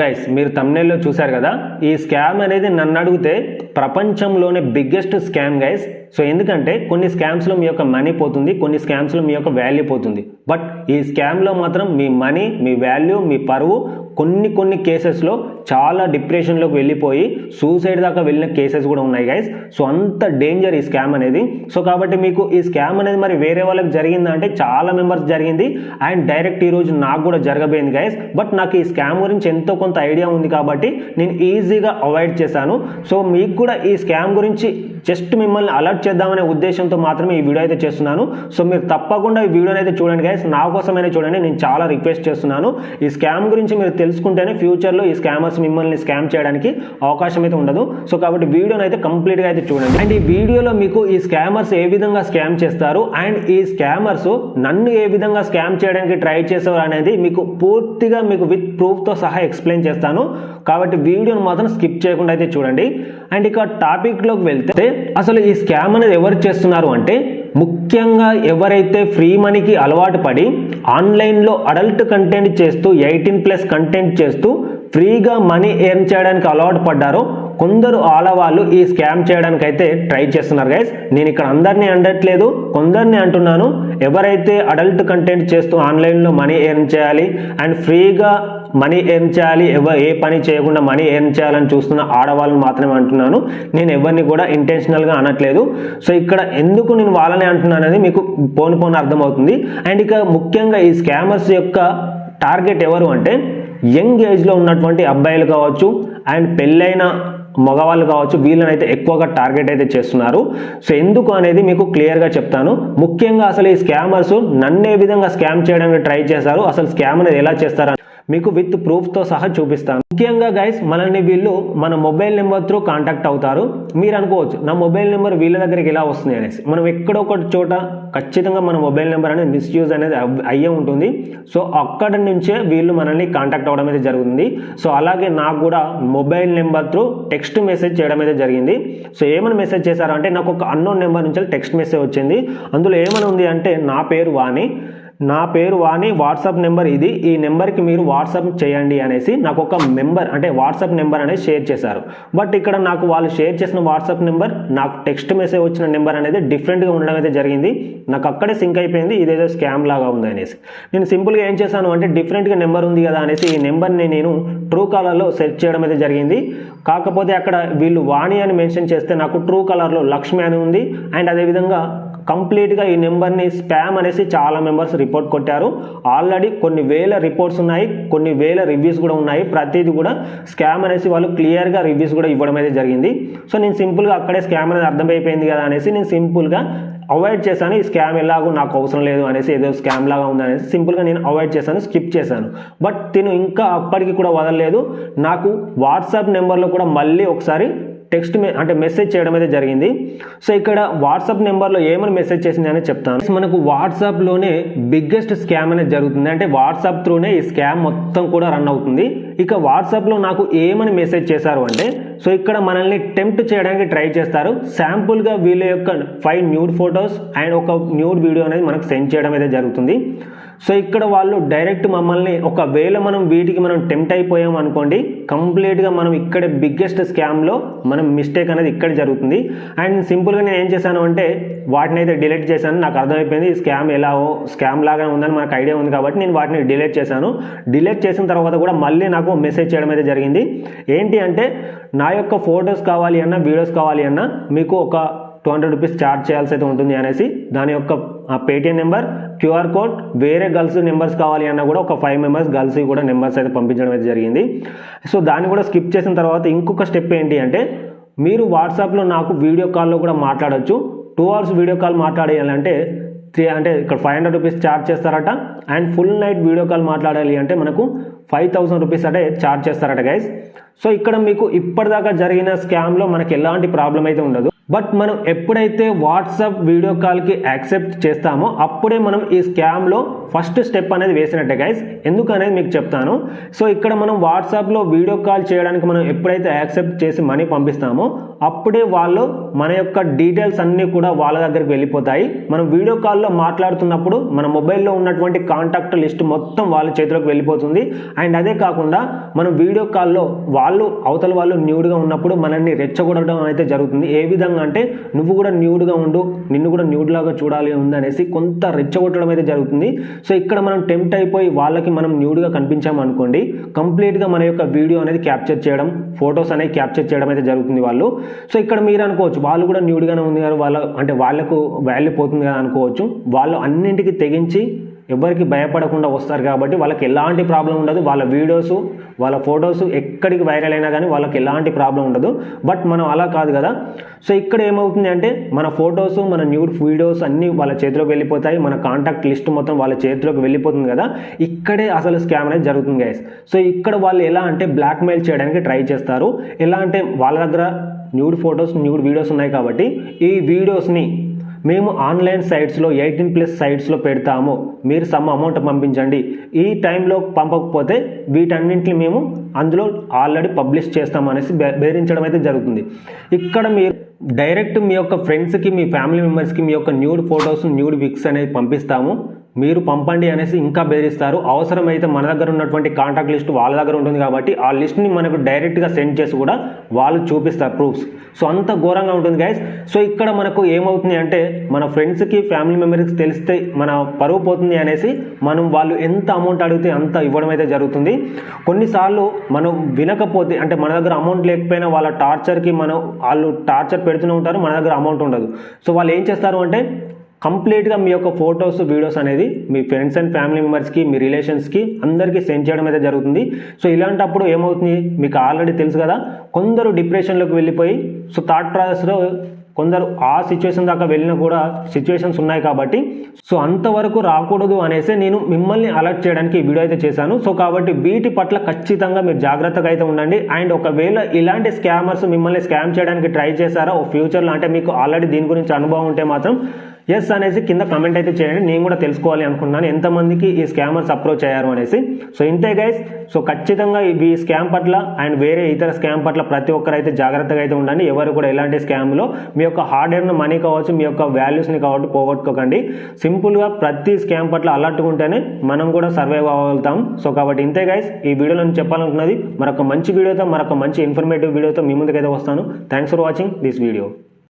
Guys మీరు తమ్నేల్లో చూశారు కదా? ఈ స్కామ్ అనేది నన్ను అడిగితే ప్రపంచంలోనే బిగ్గెస్ట్ స్కామ్ గైస్ సో ఎందుకంటే కొన్ని స్కామ్స్లో మీ యొక్క మనీ పోతుంది కొన్ని స్కామ్స్లో మీ యొక్క వాల్యూ పోతుంది. బట్ ఈ స్కామ్లో మాత్రం మీ మనీ మీ వాల్యూ మీ పరువు కొన్ని కొన్ని కేసెస్లో చాలా డిప్రెషన్లోకి వెళ్ళిపోయి సూసైడ్ దాకా వెళ్ళిన కేసెస్ కూడా ఉన్నాయి గైస్ సో అంత డేంజర్ ఈ స్కామ్ అనేది. సో కాబట్టి మీకు ఈ స్కామ్ అనేది మరి వేరే వాళ్ళకి జరిగిందా అంటే చాలా మెంబర్స్ జరిగింది. అండ్ డైరెక్ట్ ఈరోజు నాకు కూడా జరగబోయింది గైస్ బట్ నాకు ఈ స్కామ్ గురించి ఎంతో కొంత ఐడియా ఉంది కాబట్టి నేను ఈజీగా అవాయిడ్ చేశాను. సో మీకు కూడా ఈ స్కామ్ గురించి జస్ట్ మిమ్మల్ని అలర్ట్ చేద్దామనే ఉద్దేశంతో మాత్రమే ఈ వీడియో అయితే చేస్తున్నాను. సో మీరు తప్పకుండా ఈ వీడియోని అయితే చూడండి గైస్ నా కోసమైనా చూడండి. నేను చాలా రిక్వెస్ట్ చేస్తున్నాను. ఈ స్కామ్ గురించి మీరు తెలుసుకుంటేనే ఫ్యూచర్లో ఈ స్కామర్స్ మిమ్మల్ని స్కామ్ చేయడానికి అవకాశం అయితే ఉండదు. సో కాబట్టి వీడియోని అయితే కంప్లీట్గా అయితే చూడండి. అండ్ ఈ వీడియోలో మీకు ఈ స్కామర్స్ ఏ విధంగా స్కామ్ చేస్తారు? అండ్ ఈ స్కామర్స్ నన్ను ఏ విధంగా స్కామ్ చేయడానికి ట్రై చేసేవారు అనేది మీకు పూర్తిగా మీకు విత్ ప్రూఫ్తో సహా ఎక్స్ప్లెయిన్ చేస్తాను. కాబట్టి వీడియోని మాత్రం స్కిప్ చేయకుండా అయితే చూడండి. అండ్ ఇక టాపిక్లోకి వెళ్తే అసలు ఈ స్కామ్ అనేది ఎవరు చేస్తున్నారు అంటే ముఖ్యంగా ఎవరైతే ఫ్రీ మనీకి అలవాటు పడి ఆన్లైన్లో అడల్ట్ కంటెంట్ చేస్తూ ఎయిటీన్ ప్లస్ కంటెంట్ చేస్తూ ఫ్రీగా మనీ ఎర్న్ చేయడానికి అలవాటు పడ్డారో కొందరు ఆడవాళ్ళు ఈ స్కామ్ చేయడానికి అయితే ట్రై చేస్తున్నారు గైస్ నేను ఇక్కడ అందరినీ అండట్లేదు కొందరిని అంటున్నాను. ఎవరైతే అడల్ట్ కంటెంట్ చేస్తూ ఆన్లైన్లో మనీ ఎర్న్ చేయాలి అండ్ ఫ్రీగా మనీ ఎర్న్ చేయాలి? ఎవ ఏ పని చేయకుండా మనీ ఎర్న్ చేయాలని చూస్తున్న ఆడవాళ్ళని మాత్రమే అంటున్నాను. నేను ఎవరిని కూడా ఇంటెన్షనల్గా అనట్లేదు. సో ఇక్కడ ఎందుకు నేను వాళ్ళని అంటున్నాను అనేది మీకు పోను పోను అర్థమవుతుంది. అండ్ ఇక ముఖ్యంగా ఈ స్కామర్స్ యొక్క టార్గెట్ ఎవరు అంటే యంగ్ ఏజ్లో ఉన్నటువంటి అబ్బాయిలు కావచ్చు అండ్ పెళ్ళైన మగవాళ్ళు కావచ్చు వీళ్ళని అయితే ఎక్కువగా టార్గెట్ అయితే చేస్తున్నారు. సో ఎందుకు అనేది మీకు క్లియర్గా చెప్తాను. ముఖ్యంగా అసలు ఈ స్కామర్స్ నన్ను ఏ విధంగా స్కామ్ చేయడానికి ట్రై చేశారు అసలు స్కామ్ అనేది ఎలా చేస్తారు మీకు విత్ ప్రూఫ్తో సహా చూపిస్తాను. ముఖ్యంగా గైస్ మనల్ని వీళ్ళు మన మొబైల్ నెంబర్ త్రూ కాంటాక్ట్ అవుతారు. మీరు అనుకోవచ్చు నా మొబైల్ నెంబర్ వీళ్ళ దగ్గరికి ఇలా వస్తుంది అనేసి. మనం ఎక్కడో ఒక చోట ఖచ్చితంగా మన మొబైల్ నెంబర్ అనేది మిస్యూజ్ అనేది అయ్యే ఉంటుంది. సో అక్కడ నుంచే వీళ్ళు మనల్ని కాంటాక్ట్ అవ్వడం అయితే జరుగుతుంది. సో అలాగే నాకు కూడా mobile number through text message చేయడం అయితే జరిగింది. సో ఏమని మెసేజ్ చేశారంటే నాకు ఒక అన్నోన్ నెంబర్ నుంచి టెక్స్ట్ మెసేజ్ వచ్చింది. అందులో ఏమని ఉంది అంటే నా పేరు వాణి. నా పేరు వాణి వాట్సాప్ నెంబర్ ఇది. ఈ నెంబర్కి మీరు వాట్సాప్ చేయండి అనేసి నాకు ఒక మెంబర్ అంటే వాట్సాప్ నెంబర్ అనేది షేర్ చేశారు. బట్ ఇక్కడ నాకు వాళ్ళు షేర్ చేసిన వాట్సాప్ నెంబర్ నాకు టెక్స్ట్ మెసేజ్ వచ్చిన నెంబర్ అనేది డిఫరెంట్గా ఉండడం అయితే జరిగింది. నాకు అక్కడే సింక్ అయిపోయింది ఇదేదో స్కామ్ లాగా ఉంది అనేసి. నేను సింపుల్గా ఏం చేశాను అంటే డిఫరెంట్గా నెంబర్ ఉంది కదా అనేసి ఈ నెంబర్ని నేను ట్రూ కలర్లో సెర్చ్ చేయడం అయితే జరిగింది. కాకపోతే అక్కడ వీళ్ళు వాణి అని మెన్షన్ చేస్తే నాకు ట్రూ కలర్లో లక్ష్మి అని ఉంది. అండ్ అదేవిధంగా కంప్లీట్గా ఈ నెంబర్ని స్పామ్ అనేసి చాలా మెంబర్స్ రిపోర్ట్ కొట్టారు. ఆల్రెడీ కొన్ని వేల రిపోర్ట్స్ ఉన్నాయి కొన్ని వేల రివ్యూస్ కూడా ఉన్నాయి. ప్రతిదీ కూడా స్కామ్ అనేసి వాళ్ళు క్లియర్గా రివ్యూస్ కూడా ఇవ్వడం అయితే జరిగింది. సో నేను సింపుల్గా అక్కడే స్కామ్ అనేది అర్థమైపోయింది కదా అనేసి నేను సింపుల్గా అవాయిడ్ చేశాను. ఈ స్కామ్ ఎలాగో నాకు అవసరం లేదు అనేసి ఏదో స్కామ్ లాగా ఉంది అనేసి సింపుల్గా నేను అవాయిడ్ చేశాను స్కిప్ చేశాను. బట్ తిను ఇంకా అప్పటికి కూడా వదలలేదు. నాకు వాట్సాప్ నెంబర్లో కూడా మళ్ళీ ఒకసారి టెక్స్ట్ అంటే మెసేజ్ చేయడం అయితే జరిగింది. సో ఇక్కడ వాట్సాప్ నెంబర్లో ఏమని మెసేజ్ చేసింది అనేది చెప్తాను. మనకు వాట్సాప్లోనే బిగ్గెస్ట్ స్కామ్ అనేది జరుగుతుంది. అంటే వాట్సాప్ త్రూనే ఈ స్కామ్ మొత్తం కూడా రన్ అవుతుంది. ఇక వాట్సాప్లో నాకు ఏమని మెసేజ్ చేశారు అంటే సో ఇక్కడ మనల్ని టెంప్ట్ చేయడానికి ట్రై చేస్తారు. శాంపుల్గా వీళ్ళ యొక్క ఫైవ్ న్యూడ్ ఫొటోస్ అండ్ ఒక న్యూడ్ వీడియో అనేది మనకు సెండ్ చేయడం అయితే జరుగుతుంది. సో ఇక్కడ వాళ్ళు డైరెక్ట్ మమ్మల్ని ఒకవేళ మనం వీటికి మనం టెంప్ట్ అయిపోయాం అనుకోండి కంప్లీట్గా మనం ఇక్కడ బిగ్గెస్ట్ స్కామ్లో మనం మిస్టేక్ అనేది ఇక్కడ జరుగుతుంది. అండ్ సింపుల్గా నేను ఏం చేశాను అంటే వాటిని అయితే డిలీట్ చేశాను. నాకు అర్థమైపోయింది స్కామ్ ఎలా స్కామ్ లాగా ఉందని మనకు ఐడియా ఉంది కాబట్టి నేను వాటిని డిలీట్ చేశాను. డిలీట్ చేసిన తర్వాత కూడా మళ్ళీ నాకు మెసేజ్ చేయడం అయితే జరిగింది. ఏంటి అంటే నా యొక్క ఫొటోస్ కావాలి అన్నా వీడియోస్ కావాలి అన్నా మీకు ఒక టూ హండ్రెడ్ రూపీస్ ఛార్జ్ చేయాల్సి అయితే ఉంటుంది అనేసి దాని యొక్క పేటిఎం నెంబర్ క్యూఆర్ కోడ్ వేరే గర్ల్స్ నెంబర్స్ కావాలి అన్నా కూడా ఒక ఫైవ్ మెంబర్స్ గర్ల్స్ కూడా నెంబర్స్ అయితే పంపించడం అయితే జరిగింది. సో దాన్ని కూడా స్కిప్ చేసిన తర్వాత ఇంకొక స్టెప్ ఏంటి అంటే మీరు వాట్సాప్లో నాకు వీడియో కాల్లో కూడా మాట్లాడచ్చు. టూ అవర్స్ వీడియో కాల్ మాట్లాడేయాలంటే త్రీ అంటే ఇక్కడ ఫైవ్ హండ్రెడ్ రూపీస్ ఛార్జ్ చేస్తారట. And full night video call మాట్లాడాలి అంటే మనకు ఫైవ్ థౌసండ్ రూపీస్ అంటే ఛార్జ్ చేస్తారట గైస్ సో ఇక్కడ మీకు ఇప్పటిదాకా జరిగిన స్కామ్లో మనకి ఎలాంటి ప్రాబ్లం అయితే ఉండదు. బట్ మనం ఎప్పుడైతే వాట్సాప్ వీడియో కాల్కి యాక్సెప్ట్ చేస్తామో అప్పుడే మనం ఈ స్కామ్లో ఫస్ట్ స్టెప్ అనేది వేసినట్టే గైస్ ఎందుకు అనేది మీకు చెప్తాను. సో ఇక్కడ మనం వాట్సాప్లో వీడియో కాల్ చేయడానికి మనం ఎప్పుడైతే యాక్సెప్ట్ చేసి మనీ పంపిస్తామో అప్పుడే వాళ్ళు మన యొక్క డీటెయిల్స్ అన్నీ కూడా వాళ్ళ దగ్గరికి వెళ్ళిపోతాయి. మనం వీడియో కాల్లో మాట్లాడుతున్నప్పుడు మన మొబైల్లో ఉన్నటువంటి కాంటాక్ట్ లిస్ట్ మొత్తం వాళ్ళ చేతిలోకి వెళ్ళిపోతుంది. అండ్ అదే కాకుండా మనం వీడియో కాల్లో వాళ్ళు అవతల వాళ్ళు న్యూడ్గా ఉన్నప్పుడు మనల్ని రెచ్చగొట్టడం అయితే జరుగుతుంది. ఏ విధంగా అంటే నువ్వు కూడా న్యూడ్గా ఉండు నిన్ను కూడా న్యూడ్ లాగా చూడాలి ఉంది అనేసి కొంత రెచ్చగొట్టడం అయితే జరుగుతుంది. సో ఇక్కడ మనం టెంప్ట్ అయిపోయి వాళ్ళకి మనం న్యూడ్గా కనిపించాము అనుకోండి కంప్లీట్గా మన యొక్క వీడియో అనేది క్యాప్చర్ చేయడం ఫొటోస్ అనేవి క్యాప్చర్ చేయడం అయితే జరుగుతుంది వాళ్ళు. సో ఇక్కడ మీరు అనుకోవచ్చు వాళ్ళు కూడా న్యూడ్గానే ఉంది కదా వాళ్ళ అంటే వాళ్ళకు వాల్యూ పోతుంది కదా అనుకోవచ్చు. వాళ్ళు అన్నింటికి తెగించి ఎవరికి భయపడకుండా వస్తారు కాబట్టి వాళ్ళకి ఎలాంటి ప్రాబ్లం ఉండదు. వాళ్ళ వీడియోస్ వాళ్ళ ఫొటోస్ ఎక్కడికి వైరల్ అయినా కానీ వాళ్ళకి ఎలాంటి ప్రాబ్లం ఉండదు. బట్ మనం అలా కాదు కదా. సో ఇక్కడ ఏమవుతుంది అంటే మన ఫొటోస్ మన న్యూడ్ వీడియోస్ అన్నీ వాళ్ళ చేతిలోకి వెళ్ళిపోతాయి. మన కాంటాక్ట్ లిస్ట్ మొత్తం వాళ్ళ చేతిలోకి వెళ్ళిపోతుంది కదా. ఇక్కడే అసలు స్కామ్ అనేది జరుగుతుంది గైస్ సో ఇక్కడ వాళ్ళు ఎలా అంటే బ్లాక్మెయిల్ చేయడానికి ట్రై చేస్తారు. ఎలా అంటే వాళ్ళ దగ్గర న్యూడ్ ఫొటోస్ న్యూడ్ వీడియోస్ ఉన్నాయి కాబట్టి ఈ వీడియోస్ని మేము ఆన్లైన్ సైట్స్లో ఎయిటీన్ ప్లస్ సైట్స్లో పెడతాము. మీరు సమ్ అమౌంట్ పంపించండి. ఈ టైంలో పంపకపోతే వీటన్నింటిని మేము అందులో ఆల్రెడీ పబ్లిష్ చేస్తాం అనేసి బె- బెదిరించడం అయితే జరుగుతుంది. ఇక్కడ మీరు డైరెక్ట్ మీ యొక్క ఫ్రెండ్స్కి మీ ఫ్యామిలీ మెంబర్స్కి మీ యొక్క న్యూడ్ ఫొటోస్ న్యూడ్ విక్స్ అనేది పంపిస్తాము. మీరు పంపండి అనేసి ఇంకా బెదిరిస్తారు. అవసరమైతే మన దగ్గర ఉన్నటువంటి కాంటాక్ట్ లిస్ట్ వాళ్ళ దగ్గర ఉంటుంది కాబట్టి ఆ లిస్ట్ని మనకు డైరెక్ట్గా సెండ్ చేసి కూడా వాళ్ళు చూపిస్తారు ప్రూఫ్స్. సో అంత ఘోరంగా ఉంటుంది గైస్ సో ఇక్కడ మనకు ఏమవుతుంది అంటే మన ఫ్రెండ్స్కి ఫ్యామిలీ మెంబర్స్కి తెలిస్తే మన పరువు పోతుంది అనేసి మనం వాళ్ళు ఎంత అమౌంట్ అడిగితే అంత ఇవ్వడం అయితే జరుగుతుంది. కొన్నిసార్లు మనం వినకపోతే అంటే మన దగ్గర అమౌంట్ లేకపోయినా వాళ్ళ టార్చర్కి మనం వాళ్ళు టార్చర్ పెడుతూనే ఉంటారు మన దగ్గర అమౌంట్ ఉండదు. సో వాళ్ళు ఏం చేస్తారు అంటే కంప్లీట్గా మీ యొక్క ఫొటోస్ వీడియోస్ అనేది మీ ఫ్రెండ్స్ అండ్ ఫ్యామిలీ మెంబర్స్కి మీ రిలేషన్స్కి అందరికీ సెండ్ చేయడం అయితే జరుగుతుంది. సో ఇలాంటప్పుడు ఏమవుతుంది? మీకు ఆల్రెడీ తెలుసు కదా కొందరు డిప్రెషన్లోకి వెళ్ళిపోయి సో థాట్ ప్రాసెస్లో కొందరు ఆ సిచ్యువేషన్ దాకా వెళ్ళినా కూడా సిచ్యువేషన్స్ ఉన్నాయి కాబట్టి సో అంతవరకు రాకూడదు అనేసి నేను మిమ్మల్ని అలర్ట్ చేయడానికి వీడియో అయితే చేశాను. సో కాబట్టి వీటి పట్ల ఖచ్చితంగా మీరు జాగ్రత్తగా అయితే ఉండండి. అండ్ ఒకవేళ ఇలాంటి స్కామర్స్ మిమ్మల్ని స్కామ్ చేయడానికి ట్రై చేశారా? ఫ్యూచర్లో అంటే మీకు ఆల్రెడీ దీని గురించి అనుభవం ఉంటే మాత్రం ఎస్ అనేసి కింద కమెంట్ అయితే చేయండి. నేను కూడా తెలుసుకోవాలి అనుకున్నాను ఎంతమందికి ఈ స్కామర్స్ అప్రోచ్ అయ్యారు అనేసి. సో ఇంతే గైస్ సో ఖచ్చితంగా ఈ స్కామ్ పట్ల అండ్ వేరే ఇతర స్కామ్ పట్ల ప్రతి ఒక్కరైతే జాగ్రత్తగా అయితే ఉండండి. ఎవరు కూడా ఎలాంటి స్కామ్లో మీ యొక్క హార్డ్ ఎర్న్ మనీ కావచ్చు మీ యొక్క వాల్యూస్ని కాబట్టి పోగొట్టుకోకండి. సింపుల్గా ప్రతి స్కామ్ పట్ల అలర్ట్గా ఉంటేనే మనం కూడా సర్వైవ్ అవ్వగలుగుతాం. సో కాబట్టి ఇంతే గైస్ ఈ వీడియోలో నేను చెప్పాలనుకున్నది మరొక మంచి వీడియోతో మరొక మంచి ఇన్ఫర్మేటివ్ వీడియోతో మీ ముందుకైతే వస్తాను. Thanks for watching this video